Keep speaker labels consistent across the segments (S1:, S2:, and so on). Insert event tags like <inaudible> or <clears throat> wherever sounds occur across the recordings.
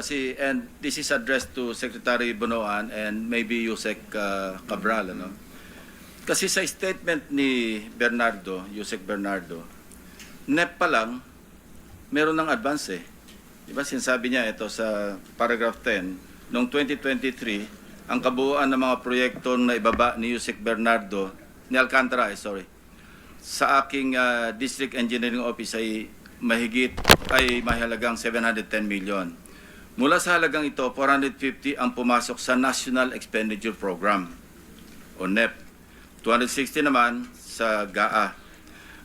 S1: kasi and this is addressed to Secretary Bonoan and maybe Yusek uh, Cabral ano. Kasi sa statement ni Bernardo, Yusek Bernardo, NEP pa lang meron ng advance eh. Di ba sinasabi niya ito sa paragraph 10, noong 2023, ang kabuuan ng mga proyekto na ibaba ni Yusek Bernardo, ni Alcantara, eh, sorry, sa aking ah, district engineering office ay mahigit ay mahalagang 710 million. Mula sa halagang ito, 450 ang pumasok sa National Expenditure Program o NEP. 260 naman sa GAA.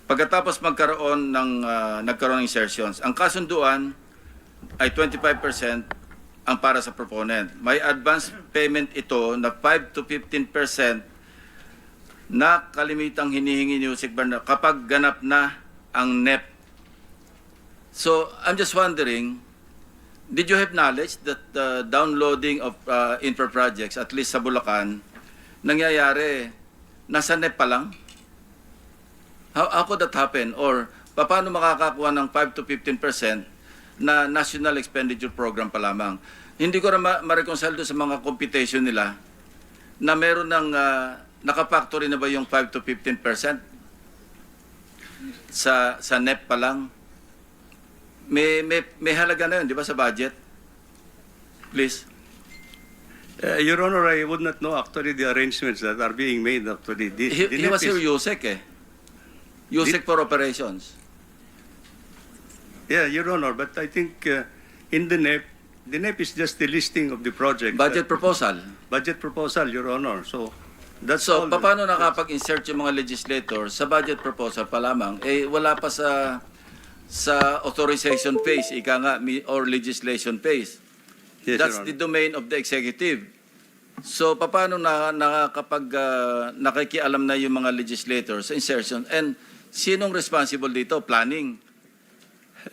S1: Pagkatapos magkaroon ng ah, nagkaroon ng insertions, ang kasunduan ay 25% ang para sa proponent. May advance payment ito na 5 to 15% na kalimitang hinihingi ni Bernardo kapag ganap na ang NEP. So, I'm just wondering, did you have knowledge that the downloading of uh, infra projects, at least sa Bulacan, nangyayari, nasa NEP pa lang? How, how could that happen? Or, paano makakakuha ng 5 to 15% na National Expenditure Program pa lamang? Hindi ko na ma- ma-reconcile sa mga computation nila na meron ng uh, nakapactory na ba yung 5 to 15% sa sa NEP pa lang? May, may, may halaga na yun, di ba, sa budget? Please.
S2: Uh, Your Honor, I would not know actually the arrangements that are being made actually. The,
S1: He,
S2: the
S1: he was here Yusek eh. Yusek for operations.
S2: Yeah, Your Honor, but I think uh, in the NEP, the NEP is just the listing of the project.
S1: Budget proposal.
S2: Budget proposal, Your Honor. So that's
S1: So,
S2: all.
S1: paano nakapag-insert yung mga legislator sa budget proposal pa lamang? Eh, wala pa sa sa authorization phase, ika nga, or legislation phase.
S2: Yes,
S1: That's the domain of the executive. So, paano na, nakakapag, ah, nakikialam na yung mga legislators sa insertion? And sinong responsible dito? Planning.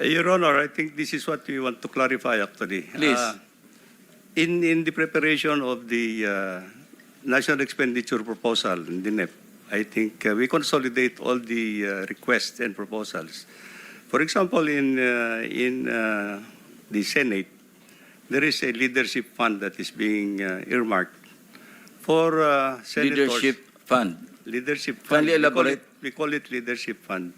S2: Uh, Your Honor, I think this is what we want to clarify actually.
S1: Please.
S2: Uh, in in the preparation of the uh, national expenditure proposal in the NEP, I think uh, we consolidate all the uh, requests and proposals. For example, in uh, in uh, the Senate, there is a leadership fund that is being uh, earmarked for uh, senators.
S1: Leadership Fund.
S2: Leadership
S1: Kindly
S2: fund. We call it- We call it leadership fund.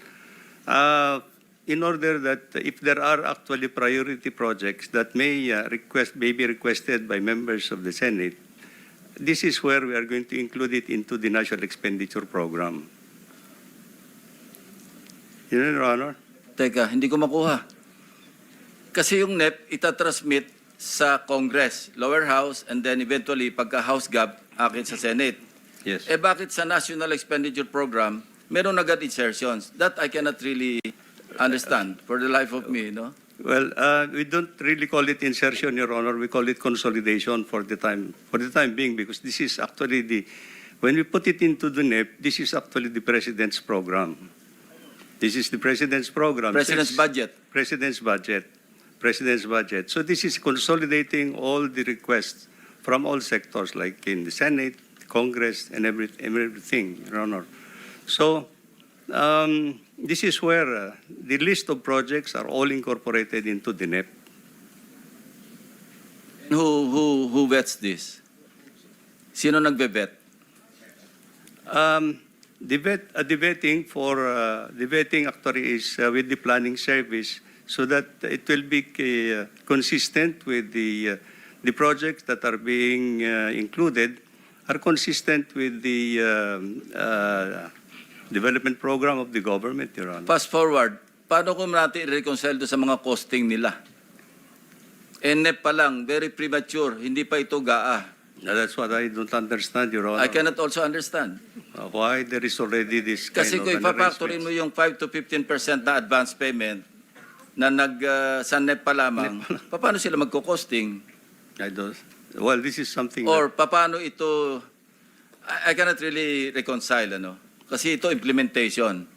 S2: Uh, in order that if there are actually priority projects that may uh, request, may be requested by members of the Senate, this is where we are going to include it into the national expenditure program. Yun, Your Honor.
S1: Teka, hindi ko makuha. Kasi yung NEP, itatransmit sa Congress, lower house, and then eventually, pagka House Gap, akin sa Senate.
S2: Yes.
S1: Eh bakit sa National Expenditure Program, meron agad insertions? That I cannot really understand for the life of me, no?
S2: Well, uh, we don't really call it insertion, Your Honor. We call it consolidation for the time for the time being because this is actually the when we put it into the NEP, this is actually the president's program. This is the president's program.
S1: President's
S2: Since-
S1: budget.
S2: President's budget. President's budget. So this is consolidating all the requests from all sectors, like in the Senate, Congress, and every, everything, Your Honor. So um, this is where uh, the list of projects are all incorporated into the NEP.
S1: Who, who, who vets this? Sino nagbe-vet?
S2: Um, the, vet, uh, the for uh, the actually is uh, with the planning service, so that it will be uh, consistent with the uh, the projects that are being uh, included are consistent with the um, uh, development program of the government, Your Honor.
S1: Fast forward, paano kung natin i-reconcile sa mga costing nila? NEP pa lang, very premature, hindi pa ito GAA.
S2: Now, that's what I don't understand, Your Honor.
S1: I cannot also understand.
S2: Uh, why there is already this
S1: Kasi
S2: kind
S1: kung
S2: of an
S1: ipapactorin mo
S2: arrangement.
S1: yung 5 to 15% na advance payment na nag uh, sa NEP pa lamang, paano sila magko-costing?
S2: I don't. Well, this is something.
S1: Or paano ito I, I cannot really reconcile ano. Kasi ito implementation.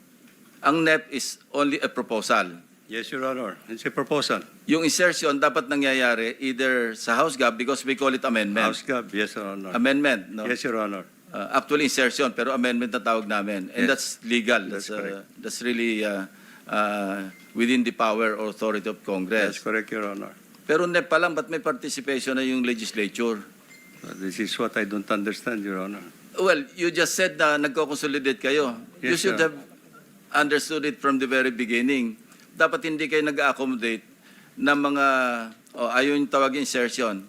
S1: Ang NEP is only a proposal.
S2: Yes, Your Honor. It's a proposal.
S1: Yung insertion dapat nangyayari either sa House Gov because we call it amendment.
S2: House Gov, yes, Your Honor.
S1: Amendment, no?
S2: Yes, Your Honor.
S1: Uh, actually insertion pero amendment na tawag namin. And
S2: Yes.
S1: that's legal.
S2: That's
S1: That's, uh,
S2: correct.
S1: that's really uh, uh, within the power or authority of
S2: That's
S1: Congress.
S2: correct, Your Honor.
S1: Pero NEP pa lang, ba't may participation na yung legislature?
S2: Uh, This is what I don't understand, Your Honor.
S1: Well, you just said na nagko-consolidate kayo. you
S2: Yes,
S1: should
S2: sir.
S1: have understood it from the very beginning. Dapat hindi kayo nag-accommodate ng mga, oh, ayaw yung tawag insertion.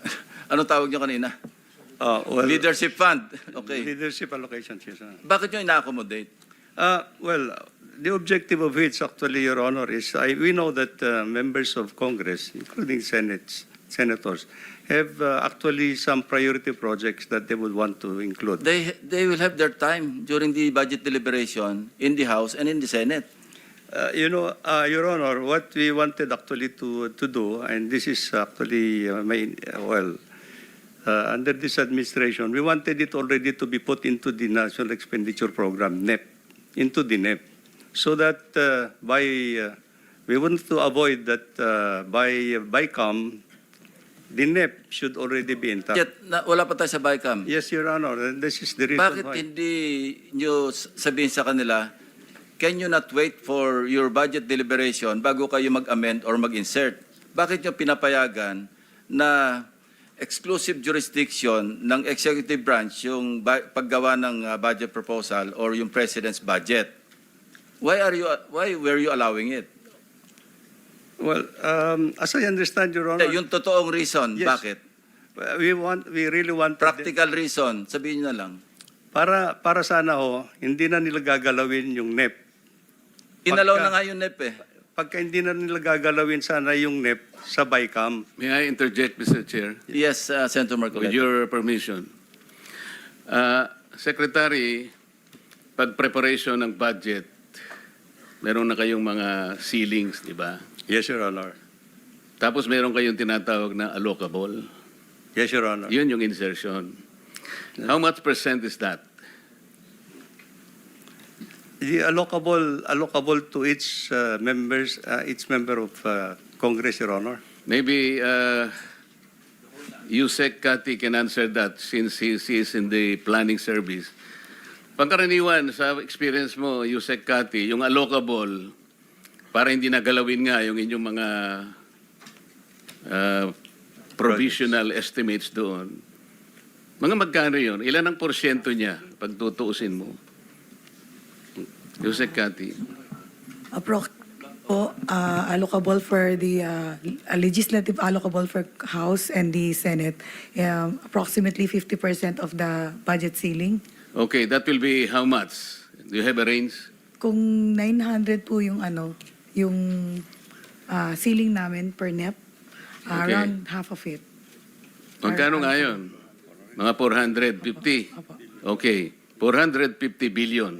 S1: <laughs> Anong tawag nyo kanina?
S2: Uh, well,
S1: Leadership fund. <laughs> Okay.
S2: Leadership Your Honor.
S1: Bakit nyo ina-accommodate?
S2: Uh, well, the objective of which, actually, Your Honor, is I, we know that uh, members of Congress, including senates, senators, have uh, actually some priority projects that they would want to include.
S1: They, they will have their time during the budget deliberation in the House and in the Senate.
S2: Uh, you know, uh, Your Honor, what we wanted actually to to do, and this is actually uh, my uh, well, uh, under this administration, we wanted it already to be put into the National Expenditure Program (NEP), into the NEP, so that uh, by uh, we want to avoid that uh, by by come, the NEP should already be intact.
S1: Yet, na, wala pa tayo sa BICAM.
S2: Yes, Your Honor, this is the reason
S1: Bakit
S2: why.
S1: hindi nyo sabihin sa kanila, can you not wait for your budget deliberation bago kayo mag-amend or mag-insert? Bakit nyo pinapayagan na exclusive jurisdiction ng executive branch yung paggawa ng uh, budget proposal or yung president's budget? Why are you why were you allowing it?
S2: Well, um, as I understand, Your Honor,
S1: yung totoong reason,
S2: Yes.
S1: bakit?
S2: we want, we really want
S1: Practical reason, sabihin nyo na lang.
S2: Para para sana ho, hindi na nila gagalawin yung NEP.
S1: Inalaw na nga yung NEP eh.
S2: Pagka hindi na nila gagalawin sana yung NEP sa BICAM.
S3: May I interject, Mr. Chair,
S1: Yes, uh, Senator
S3: with
S1: Marcoleta.
S3: your permission? Uh, Secretary, pag preparation ng budget, meron na kayong mga ceilings, di ba?
S2: Yes, Your Honor.
S3: Tapos meron kayong tinatawag na allocable.
S2: Yes, Your Honor.
S3: Yun yung insertion. How much percent is that?
S2: The allocable, allocable to each uh, members, uh, each member of uh, Congress, Your Honor.
S3: Maybe uh, Yusek Kati can answer that since he, he is in the planning service. Pangkaraniwan, sa experience mo, Yusek Kati, yung allocable, para hindi nagalawin nga yung inyong mga uh, provisional estimates doon. Mga magkano yun? Ilan ang porsyento niya pag tutuusin mo? Yusek Kati.
S4: Approx po, uh, allocable for the uh, legislative allocable for House and the Senate, um, approximately 50% of the budget ceiling.
S3: Okay, that will be how much? Do you have a range?
S4: Kung 900 po yung ano, yung uh, ceiling namin per NEP, uh,
S3: Okay.
S4: around half of it.
S3: Magkano nga yun? Mga 450.
S4: Opo.
S3: Okay, 450 billion.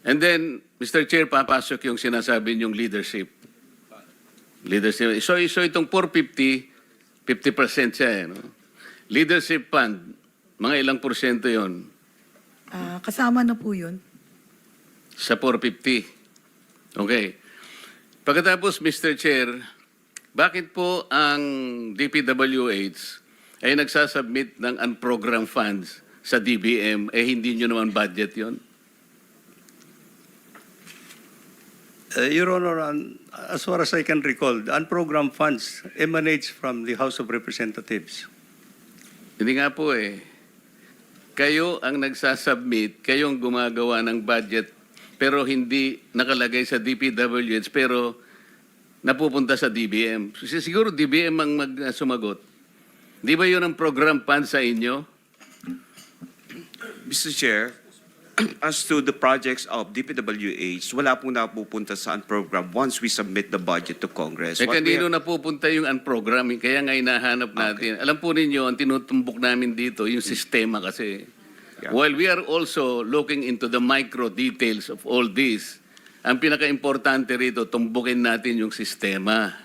S3: And then, Mr. Chair, papasok yung sinasabi niyong leadership. Leadership. So, so itong 450, 50% siya eh, no? Leadership fund, mga ilang porsyento yon
S4: Uh, kasama na po yun.
S3: sa 450. Okay. Pagkatapos, Mr. Chair, bakit po ang DPWH ay nagsasubmit ng unprogrammed funds sa DBM, eh hindi nyo naman budget yon?
S2: Uh, Your Honor, um, as far as I can recall, the unprogrammed funds emanates from the House of Representatives.
S3: Hindi nga po eh. Kayo ang nagsasubmit, kayo ang gumagawa ng budget, pero hindi nakalagay sa DPWH, pero napupunta sa DBM. Sig- Siguro DBM ang mag uh, sumagot. Di ba yun ang program fund sa inyo?
S5: Mr. Chair, <clears throat> as to the projects of DPWH, wala pong napupunta sa program once we submit the budget to Congress.
S3: Eh
S5: What we
S3: kanino
S5: have-
S3: napupunta yung unprogramming? Kaya nga hinahanap natin. Alam po ninyo, ang tinutumbok namin dito, yung sistema kasi.
S5: Yeah.
S3: While we are also looking into the micro details of all this, ang pinaka-importante rito, tumbukin natin yung sistema.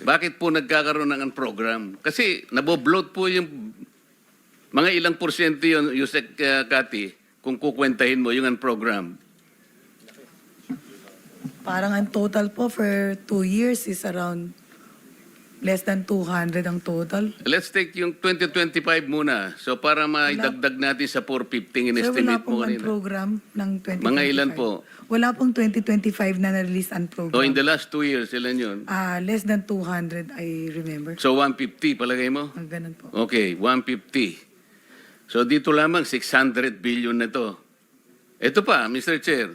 S3: Bakit po nagkakaroon ng program? Kasi nabobloat po yung mga ilang porsyento yun, Yusek uh, Kati, kung kukwentahin mo yung program.
S4: Parang ang total po for two years is around less than 200 ang total.
S3: Let's take yung 2025 muna. So para maidagdag natin sa 450
S4: Sir, wala
S3: in-estimate mo
S4: pong
S3: kanina.
S4: program ng 2025.
S3: Mga ilan po?
S4: Wala pong 2025 na na-release ang program.
S3: So in the last two years, ilan yun?
S4: Ah, less than 200, I remember.
S3: So 150, palagay mo?
S4: Ang ganun po.
S3: Okay, 150. So dito lamang 600 billion na to. Ito pa, Mr. Chair.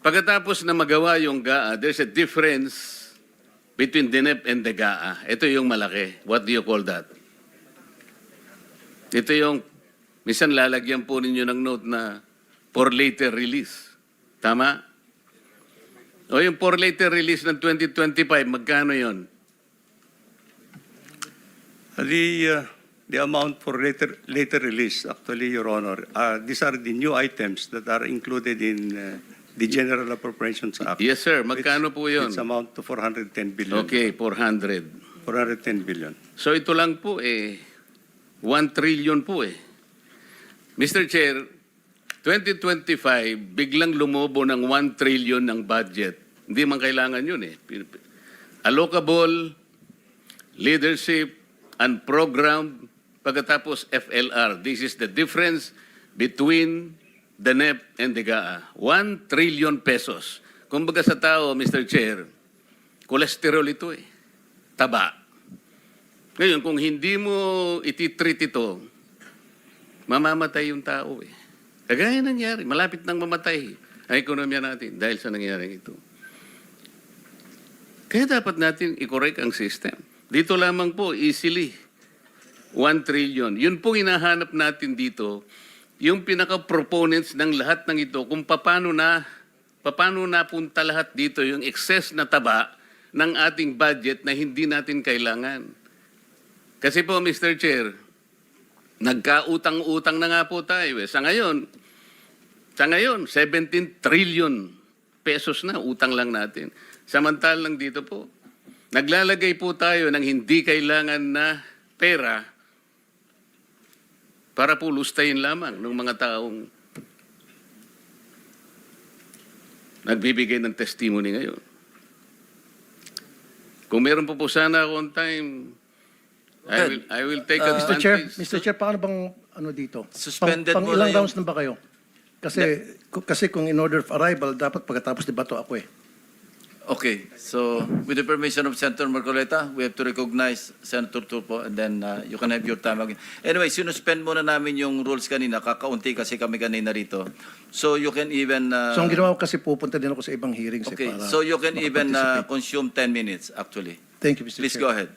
S3: Pagkatapos na magawa yung GAA, there's a difference between DNEP and the GAA. Ito yung malaki. What do you call that? Ito yung, minsan lalagyan po ninyo ng note na for later release. Tama? O yung for later release ng 2025, magkano yon?
S2: The, uh, the amount for later, later release, actually, Your Honor, uh, these are the new items that are included in uh, the General Appropriations Act.
S3: Yes, sir. Magkano po yun?
S2: Which amount to 410 billion.
S3: Okay, 400.
S2: 410 billion.
S3: So ito lang po eh, 1 trillion po eh. Mr. Chair, 2025, biglang lumobo ng 1 trillion ng budget. Hindi man kailangan yun eh. Allocable, leadership, and program, pagkatapos FLR. This is the difference between the NEP and the GAA. 1 trillion pesos. Kumbaga sa tao, Mr. Chair, cholesterol ito eh. Taba. Ngayon, kung hindi mo ititreat ito, mamamatay yung tao eh. Kagaya nangyari, malapit nang mamatay ang ekonomiya natin dahil sa nangyaring ito. Kaya dapat natin i-correct ang system. Dito lamang po, easily, 1 trillion. Yun po hinahanap natin dito, yung pinaka-proponents ng lahat ng ito, kung paano na, paano napunta lahat dito, yung excess na taba ng ating budget na hindi natin kailangan. Kasi po, Mr. Chair, nagkautang-utang na nga po tayo. Eh. Sa ngayon, sa ngayon, 17 trillion pesos na utang lang natin. Samantalang dito po, naglalagay po tayo ng hindi kailangan na pera para po lustayin lamang ng mga taong nagbibigay ng testimony ngayon. Kung meron po po sana akong time, I will, I will take
S1: Uh,
S6: Mr. Chair,
S3: advantage.
S6: Mr. Chair, paano bang ano dito?
S1: Suspended
S6: pang, pang
S1: muna
S6: ilang rounds na ba kayo? Kasi kasi kung in order of arrival, dapat pagkatapos debato ako eh.
S1: Okay, so with the permission of Senator Marcoleta, we have to recognize Senator Turpo and then uh, you can have your time again. Anyway, sinuspend muna namin yung rules kanina, kakaunti kasi kami kanina rito. So you can even... uh,
S6: so ang ginawa ko kasi pupunta din ako sa ibang hearings eh,
S1: Okay,
S6: para
S1: so you can even uh, consume 10 minutes actually.
S6: Thank you, Mr.
S1: Please
S6: Chair.
S1: go ahead.